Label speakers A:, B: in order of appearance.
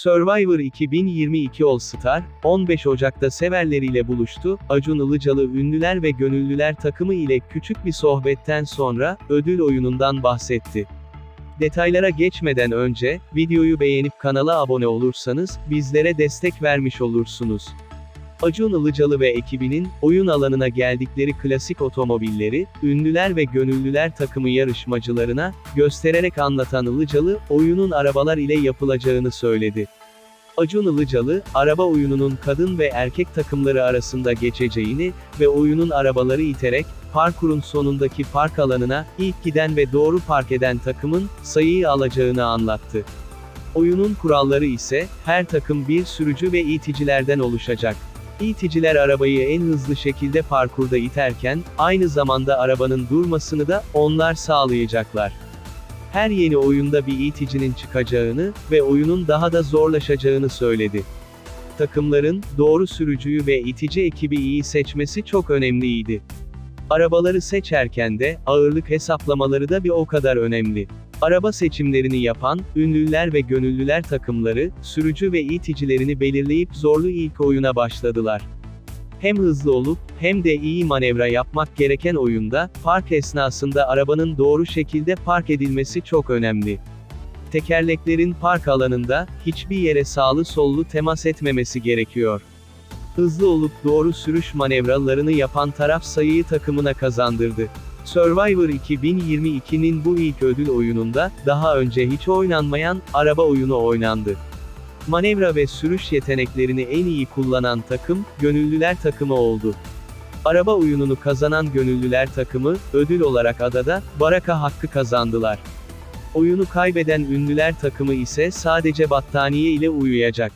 A: Survivor 2022 All Star, 15 Ocak'ta severleriyle buluştu, Acun Ilıcalı ünlüler ve gönüllüler takımı ile küçük bir sohbetten sonra, ödül oyunundan bahsetti. Detaylara geçmeden önce, videoyu beğenip kanala abone olursanız, bizlere destek vermiş olursunuz. Acun Ilıcalı ve ekibinin, oyun alanına geldikleri klasik otomobilleri, ünlüler ve gönüllüler takımı yarışmacılarına, göstererek anlatan Ilıcalı, oyunun arabalar ile yapılacağını söyledi. Acun Ilıcalı, araba oyununun kadın ve erkek takımları arasında geçeceğini ve oyunun arabaları iterek, parkurun sonundaki park alanına, ilk giden ve doğru park eden takımın, sayıyı alacağını anlattı. Oyunun kuralları ise, her takım bir sürücü ve iticilerden oluşacak. İticiler arabayı en hızlı şekilde parkurda iterken, aynı zamanda arabanın durmasını da, onlar sağlayacaklar. Her yeni oyunda bir iticinin çıkacağını ve oyunun daha da zorlaşacağını söyledi. Takımların, doğru sürücüyü ve itici ekibi iyi seçmesi çok önemliydi. Arabaları seçerken de, ağırlık hesaplamaları da bir o kadar önemli. Araba seçimlerini yapan, ünlüler ve gönüllüler takımları, sürücü ve iticilerini belirleyip zorlu ilk oyuna başladılar. Hem hızlı olup, hem de iyi manevra yapmak gereken oyunda, park esnasında arabanın doğru şekilde park edilmesi çok önemli. Tekerleklerin park alanında, hiçbir yere sağlı sollu temas etmemesi gerekiyor. Hızlı olup doğru sürüş manevralarını yapan taraf sayıyı takımına kazandırdı. Survivor 2022'nin bu ilk ödül oyununda, daha önce hiç oynanmayan, araba oyunu oynandı. Manevra ve sürüş yeteneklerini en iyi kullanan takım, gönüllüler takımı oldu. Araba oyununu kazanan gönüllüler takımı, ödül olarak adada, baraka hakkı kazandılar. Oyunu kaybeden ünlüler takımı ise sadece battaniye ile uyuyacak.